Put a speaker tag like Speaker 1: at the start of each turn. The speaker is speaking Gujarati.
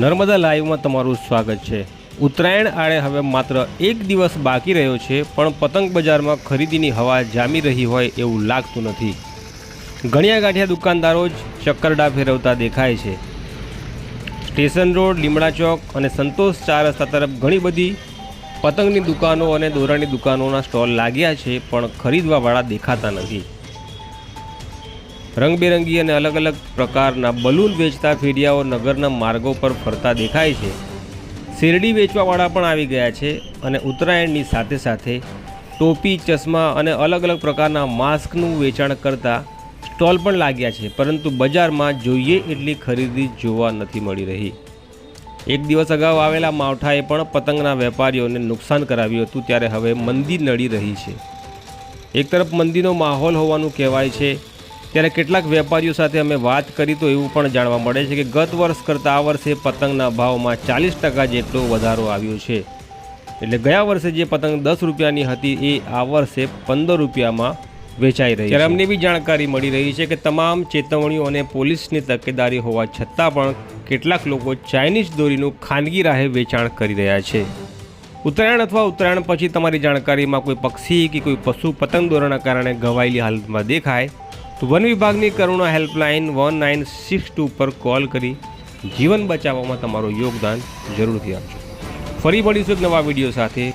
Speaker 1: નર્મદા લાઈવમાં તમારું સ્વાગત છે. ઉત્તરાયણ આડે હવે માત્ર એક દિવસ બાકી રહ્યો છે, પણ પતંગ બજારમાં ખરીદીની હવા જામી રહી હોય એવું લાગતું નથી. ગણ્યા ગાંઠિયા દુકાનદારો જ ચક્કરડા ફેરવતા દેખાય છે. સ્ટેશન રોડ, લીમડા ચોક અને સંતોષ ચાર રસ્તા તરફ ઘણી બધી પતંગની દુકાનો અને દોરાની દુકાનોના સ્ટોલ લાગ્યા છે, પણ ખરીદવાવાળા દેખાતા નથી. રંગબેરંગી અને અલગ અલગ પ્રકારના બલૂન વેચતા ફેરિયાઓ નગરના માર્ગો પર ફરતા દેખાય છે. શેરડી વેચવાવાળા પણ આવી ગયા છે અને ઉત્તરાયણની સાથે સાથે ટોપી, ચશ્મા અને અલગ અલગ પ્રકારના માસ્કનું વેચાણ કરતા સ્ટોલ પણ લાગ્યા છે, પરંતુ બજારમાં જોઈએ એટલી ખરીદી જોવા નથી મળી રહી. એક દિવસ અગાઉ આવેલા માવઠાએ પણ પતંગના વેપારીઓને નુકસાન કરાવ્યું હતું, ત્યારે હવે મંદી નડી રહી છે. એક તરફ મંદીનો માહોલ હોવાનું કહેવાય છે ત્યારે કેટલાક વેપારીઓ સાથે અમે વાત કરી તો એવું પણ જાણવા મળે છે કે ગત વર્ષ કરતાં આ વર્ષે પતંગના ભાવમાં ચાલીસ ટકા જેટલો વધારો આવ્યો છે. એટલે ગયા વર્ષે જે પતંગ દસ રૂપિયાની હતી એ આ વર્ષે પંદર રૂપિયામાં વેચાઈ રહી ત્યારે અમને બી જાણકારી મળી રહી છે કે તમામ ચેતવણીઓ અને પોલીસની તકેદારી હોવા છતાં પણ કેટલાક લોકો ચાઇનીઝ દોરીનું ખાનગી રાહે વેચાણ કરી રહ્યા છે. ઉત્તરાયણ અથવા ઉત્તરાયણ પછી તમારી જાણકારીમાં કોઈ પક્ષી કે કોઈ પશુ પતંગ દોરાના કારણે ઘવાયેલી હાલતમાં દેખાય? તો વન વિભાગની Karuna helpline one nine six two પર કોલ કરી જીવન બચાવવામાં તમારું યોગદાન જરૂરથી આપજો. ફરી મળીશું નવા વીડિયો સાથે.